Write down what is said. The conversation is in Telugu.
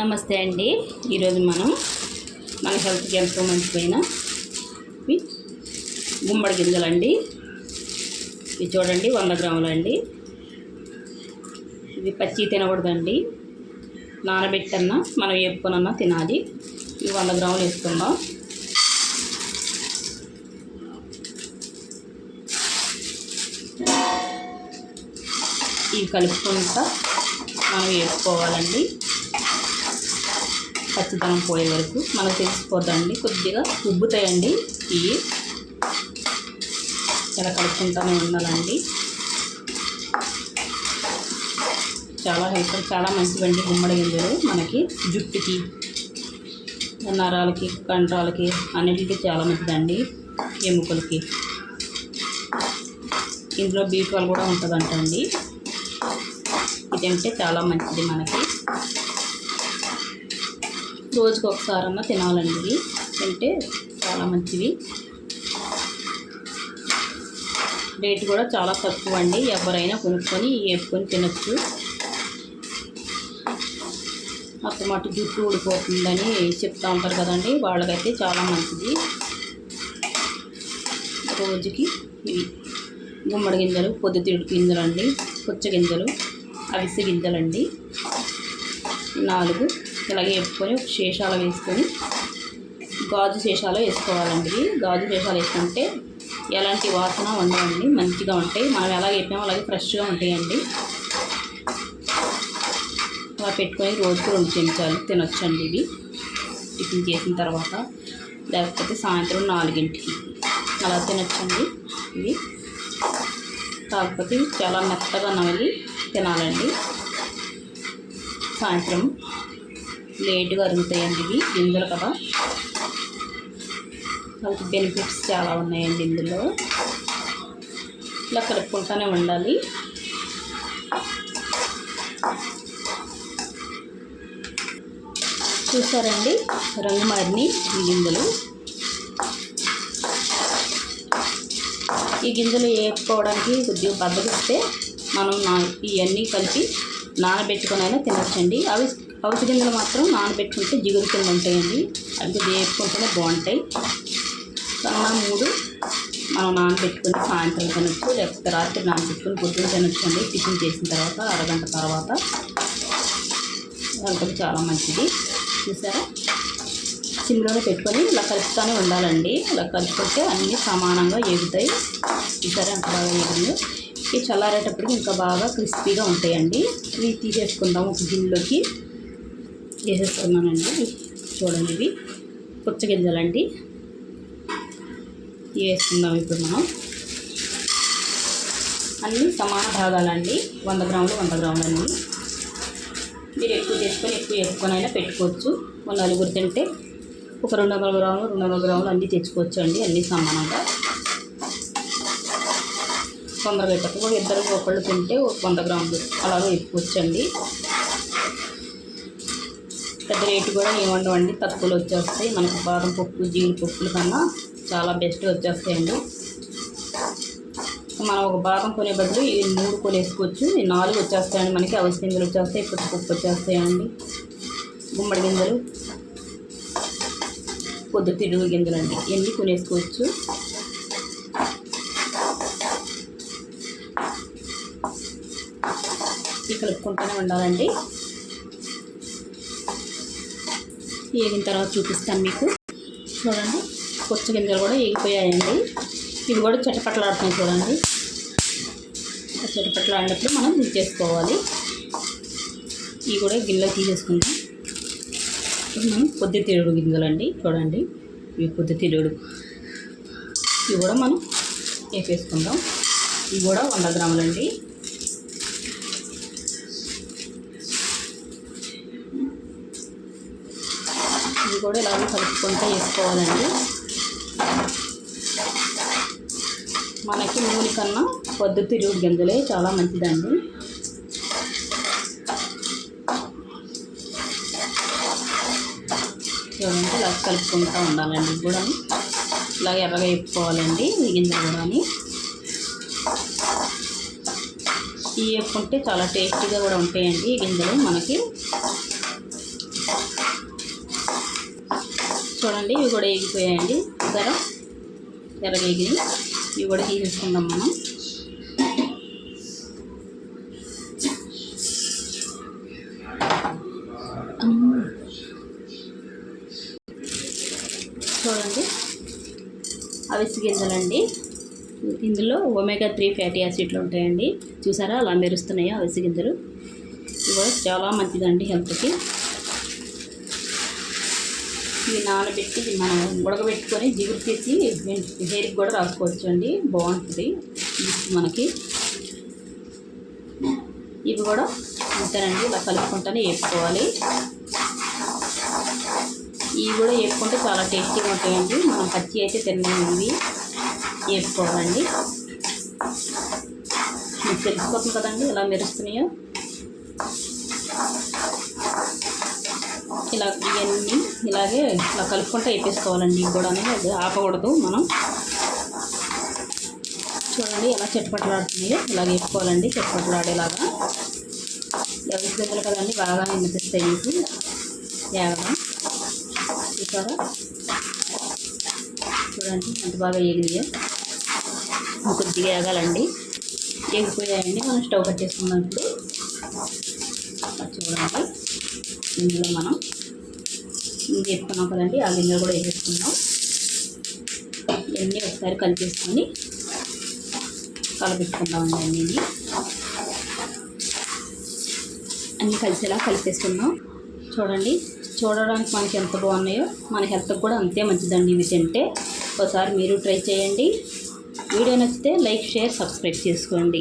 నమస్తే అండి. ఈరోజు మనం మన హెల్త్కి ఎంతో మంచిపోయిన ఇవి గుమ్మడి గింజలండి. ఇవి చూడండి వంద గ్రాములు అండి. ఇవి పచ్చి తినకూడదండి. నానబెట్టన్నా మనం వేపుకొనన్నా తినాలి. ఇవి వంద గ్రాములు వేసుకుందాం. ఇవి కలుపుకుంటా మనం వేసుకోవాలండి. పచ్చిదనం పోయే వరకు మనకు తెలిసిపోద్దండి కొద్దిగా ఉబ్బుతాయండి. ఇవి ఇలా కలుపుకుంటూనే ఉండాలండి. చాలా హెల్ప్ చాలా మంచివండి గుమ్మడి గింజలు. మనకి జుట్టుకి నరాలకి కండరాలకి అన్నిటికీ చాలా మంచిదండి. ఎముకలకి. ఇందులో బీట్వాల్ కూడా ఉంటుందంట అండి ఇది చాలా మంచిది మనకి. రోజుకి ఒకసారన్నా తినాలండి ఇవి. తింటే చాలా మంచివి. రేటు కూడా చాలా తక్కువ అండి. ఎవరైనా కొనుక్కొని వేపుకొని తినచ్చు. అత్తమాట జుట్టు ఊడిపోతుందని చెప్తా ఉంటారు కదండి. వాళ్ళకైతే చాలా మంచిది. రోజుకి ఇవి గుమ్మడి గింజలు పొద్దుతిరుడు గింజలు అండి పుచ్చ గింజలు అవిసె గింజలండి. నాలుగు. ఇలాగే వేపుకొని ఒక శేషాలు వేసుకొని గాజు శేషాలు వేసుకోవాలండి. గాజు శేషాలు వేసుకుంటే ఎలాంటి వాసన ఉండవండి. మంచిగా ఉంటాయి. మనం ఎలా వేపామో అలాగే ఫ్రెష్గా ఉంటాయండి. అలా పెట్టుకొని రోజుకు రెండు చెంచాలు తినొచ్చండి ఇవి. టిఫిన్ చేసిన తర్వాత లేకపోతే సాయంత్రం నాలుగింటికి అలా తినొచ్చండి ఇవి. కాకపోతే చాలా మెత్తగా నమిలి తినాలండి. సాయంత్రం లేటుగా అరుగుతాయండి ఇవి గింజలు కదా. వాళ్ళకి బెనిఫిట్స్ చాలా ఉన్నాయండి ఇందులో. ఇలా కలుపుకుంటూనే ఉండాలి. చూసారండి రంగు మారిని ఈ గింజలు. ఈ గింజలు వేపుకోవడానికి కొద్దిగా బద్దకిస్తే మనం నా ఇవన్నీ కలిపి నానబెట్టుకొని అయినా తినొచ్చండి. అవి అవిసి గింజలు మాత్రం నానబెట్టుకుంటే జిగురు కింద ఉంటాయండి. అవి కొద్దిగా వేపుకుంటేనే బాగుంటాయి. సన్న మూడు మనం నానబెట్టుకుని సాయంత్రం తినచ్చు లేకపోతే రాత్రి నానబెట్టుకుని పొద్దున్న తినొచ్చండి. టిఫిన్ చేసిన తర్వాత అరగంట తర్వాత హెల్త్కి చాలా మంచిది. చూసారా? సిమ్లోనే పెట్టుకొని ఇలా కలుపుతూనే ఉండాలండి. ఇలా కలుపుకుంటే అన్నీ సమానంగా ఎగుతాయి చూసారా ఎంత బాగా ఎగిందో ఇవి చల్లారేటప్పటికి ఇంకా బాగా క్రిస్పీగా ఉంటాయండి. ఇవి తీసేసుకుందాం ఒక గిన్నెలోకి. వేసేసుకున్నానండి చూడండి ఇవి. పుచ్చగింజలండి ఇవి వేసుకుందాం ఇప్పుడు మనం. అన్నీ సమాన భాగాలండి. వంద గ్రాములు వంద గ్రాములు అన్నీ మీరు ఎక్కువ చేసుకొని ఎక్కువ వేసుకొనైనా పెట్టుకోవచ్చు. ఒక నలుగురు తింటే ఒక రెండు వందల గ్రాములు రెండు వందల గ్రాములు అన్నీ తెచ్చుకోవచ్చు అండి అన్నీ సమానంగా. తొందరగా అయిపోతుంది. ఇద్దరు ఒకళ్ళు తింటే ఒక వంద గ్రాములు. అలాగే ఎక్కువచ్చండి పెద్ద రేటు కూడా ఏమండవండి తక్కువలో వచ్చేస్తాయి. మనకు బాదం పప్పు జీడిపప్పుల కన్నా చాలా బెస్ట్ వచ్చేస్తాయండి. మనం ఒక బాదం కొనే బదులు ఈ మూడు కొనేసుకోవచ్చు ఈ నాలుగు వచ్చేస్తాయండి. మనకి అవసి గింజలు వచ్చేస్తాయి. పప్పు వచ్చేస్తాయండి. గుమ్మడి గింజలు పొద్దుతిరుగు గింజలు అండి ఎన్ని కొనేసుకోవచ్చు. కలుపుకుంటూనే ఉండాలండి. వేగిన తర్వాత చూపిస్తాను మీకు. చూడండి పుచ్చ గింజలు కూడా వేగిపోయాయండి ఇవి కూడా చిటపట్లాడుతున్నాయి చూడండి. ఆ చిటపట్లాడినప్పుడు మనం దించేసుకోవాలి ఇవి కూడా గిన్నెలో తీసేసుకుంటాం ఇప్పుడు మనం పొద్దుతిరుడు గింజలండి చూడండి. ఇవి పొద్దుతిరుడు ఇవి కూడా మనం వేసేసుకుందాం ఇవి కూడా వంద గ్రాములండి. కూడా ఇలా కలుపుకుంటూ వేసుకోవాలండి. మనకి నూనె కన్నా పొద్దుతిరుగు గింజలే చాలా మంచిదండి. చూడండి ఇలా కలుపుకుంటూ ఉండాలండి కూడా. ఇలా ఎర్రగా వేపుకోవాలండి ఈ గింజలు కూడా ఈ వేపుకుంటే చాలా టేస్టీగా కూడా ఉంటాయండి ఈ గింజలు మనకి. చూడండి ఇవి కూడా వేగిపోయాయండి ధర ధర ఎగిరి ఇవి కూడా తీసేసుకుందాం మనం. చూడండి అవిసి గింజలండి. ఇందులో ఒమేగా త్రీ ఫ్యాటీ యాసిడ్లు ఉంటాయండి. చూసారా అలా మెరుస్తున్నాయో అవిసి గింజలు. ఇవి చాలా మంచిదండి హెల్త్కి. ఇది నానబెట్టి మనం ఉడకబెట్టుకొని జిగురు తీసి హెయిర్కి కూడా రాసుకోవచ్చు అండి బాగుంటుంది మనకి ఇవి కూడా అంతేనండి. ఇలా కలుపుకుంటానే వేసుకోవాలి ఇవి కూడా వేసుకుంటే చాలా టేస్టీగా ఉంటాయండి. మనం పచ్చి అయితే తినలేము. ఇవి వేసుకోవాలండి మీకు తెలిసిపోతుంది కదండి ఇలా మెరుస్తున్నాయో. ఇలా ఇవన్నీ ఇలాగే ఇలా కలుపుకుంటే వేపేసుకోవాలండి ఇవి కూడా అది ఆపకూడదు మనం. చూడండి ఎలా చెట్టుపట్లాడుతున్నాయో ఇలా వేసుకోవాలండి చెట్టుపట్లాడేలాగా ఎవరి దగ్గర కదండి బాగా వినిపిస్తాయి మీకు. ఏగడం. చూసారా? చూడండి ఎంత బాగా ఎగిరిగా కొద్దిగా ఏగాలండి. ఎగిపోయాయండి మనం స్టవ్ కట్టేసుకుందాం చూడండి. ఇందులో మనం ఇది వేసుకున్నాం కదండి. ఆ గింజలు కూడా వేసేసుకుందాం. ఇవన్నీ ఒకసారి కలిపేసుకొని కలపెట్టుకుందామండి అన్నీ. అన్నీ కలిసేలా కలిపేసుకుందాం. చూడండి చూడడానికి మనకి ఎంత బాగున్నాయో మన హెల్త్కి కూడా అంతే మంచిదండి. ఇవి తింటే ఒకసారి మీరు ట్రై చేయండి. వీడియో నచ్చితే లైక్ షేర్ సబ్స్క్రైబ్ చేసుకోండి.